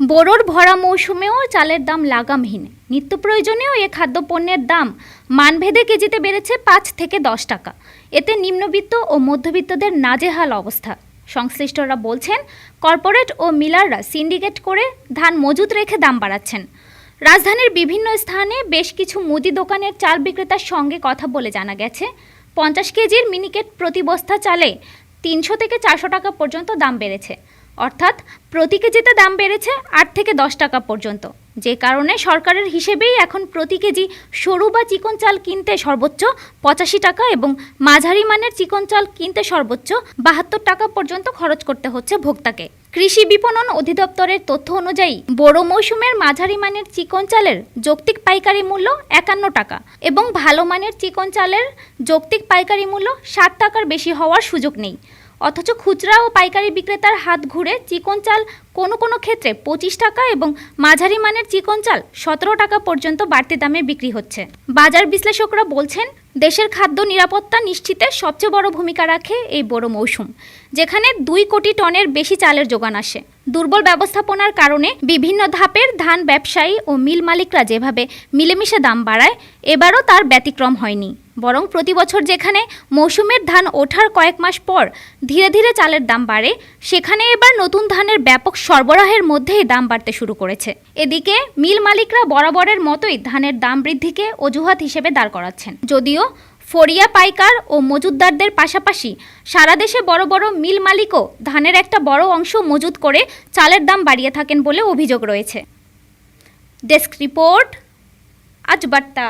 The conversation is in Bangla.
বোরোর ভরা মৌসুমেও চালের দাম লাগামহীন। নিত্য প্রয়োজনীয় এ খাদ্যপণ্যের দাম মানভেদে কেজিতে বেড়েছে পাঁচ থেকে দশ টাকা। এতে নিম্নবিত্ত ও মধ্যবিত্তদের নাজেহাল অবস্থা। সংশ্লিষ্টরা বলছেন, কর্পোরেট ও মিলাররা সিন্ডিকেট করে ধান মজুত রেখে দাম বাড়াচ্ছেন। রাজধানীর বিভিন্ন স্থানে বেশ কিছু মুদি দোকানের চাল বিক্রেতার সঙ্গে কথা বলে জানা গেছে, পঞ্চাশ কেজির মিনিকেট প্রতি বস্তা চালে তিনশো থেকে চারশো টাকা পর্যন্ত দাম বেড়েছে। অর্থাৎ প্রতি কেজিতে দাম বেড়েছে আট থেকে দশ টাকা পর্যন্ত। যে কারণে সরকারের হিসেবেই এখন প্রতি কেজি সরু বা চিকন চাল কিনতে সর্বোচ্চ পঁচাশি টাকা এবং মাঝারি মানের চিকন চাল কিনতে সর্বোচ্চ বাহাত্তর টাকা পর্যন্ত খরচ করতে হচ্ছে ভোক্তাকে। কৃষি বিপণন অধিদপ্তরের তথ্য অনুযায়ী, বড় মৌসুমের মাঝারি মানের চিকন চালের যৌক্তিক পাইকারি মূল্য একান্ন টাকা এবং ভালো মানের চিকন চালের যৌক্তিক পাইকারি মূল্য ষাট টাকার বেশি হওয়ার সুযোগ নেই। অথচ খুচরা ও পাইকারি বিক্রেতার হাত ঘুরে চিকন চাল কোনো কোনো ক্ষেত্রে পঁচিশ টাকা এবং মাঝারি মানের চিকন চাল সতেরো টাকা পর্যন্ত বাড়তি দামে বিক্রি হচ্ছে। বাজার বিশ্লেষকরা বলছেন দেশের খাদ্য নিরাপত্তা নিশ্চিতে সবচেয়ে বড় ভূমিকা রাখে এই বড় মৌসুম, যেখানে দুই কোটি টনের বেশি চালের যোগান আসে। দুর্বল ব্যবস্থাপনার কারণে বিভিন্ন ধাপের ধান ব্যবসায়ী ও মিল মালিকরা যেভাবে মিলেমিশে দাম বাড়ায়, এবারও তার ব্যতিক্রম হয়নি। বরং প্রতি বছর যেখানে মৌসুমের ধান ওঠার কয়েক মাস পর ধীরে ধীরে চালের দাম বাড়ে, সেখানে এবার নতুন ধানের ব্যাপক সরবরাহের মধ্যেই দাম বাড়তে শুরু করেছে। এদিকে মিল মালিকরা বরাবরের মতোই ধানের দাম বৃদ্ধিকে অজুহাত হিসেবে দাঁড় করাচ্ছেন। যদিও ফরিয়া পাইকার ও মজুদদারদের পাশাপাশি সারা দেশে বড় বড় মিল মালিকও ধানের একটা বড় অংশ মজুত করে চালের দাম বাড়িয়ে থাকেন বলে অভিযোগ রয়েছে। ডেস্ক রিপোর্ট, আজ বার্তা।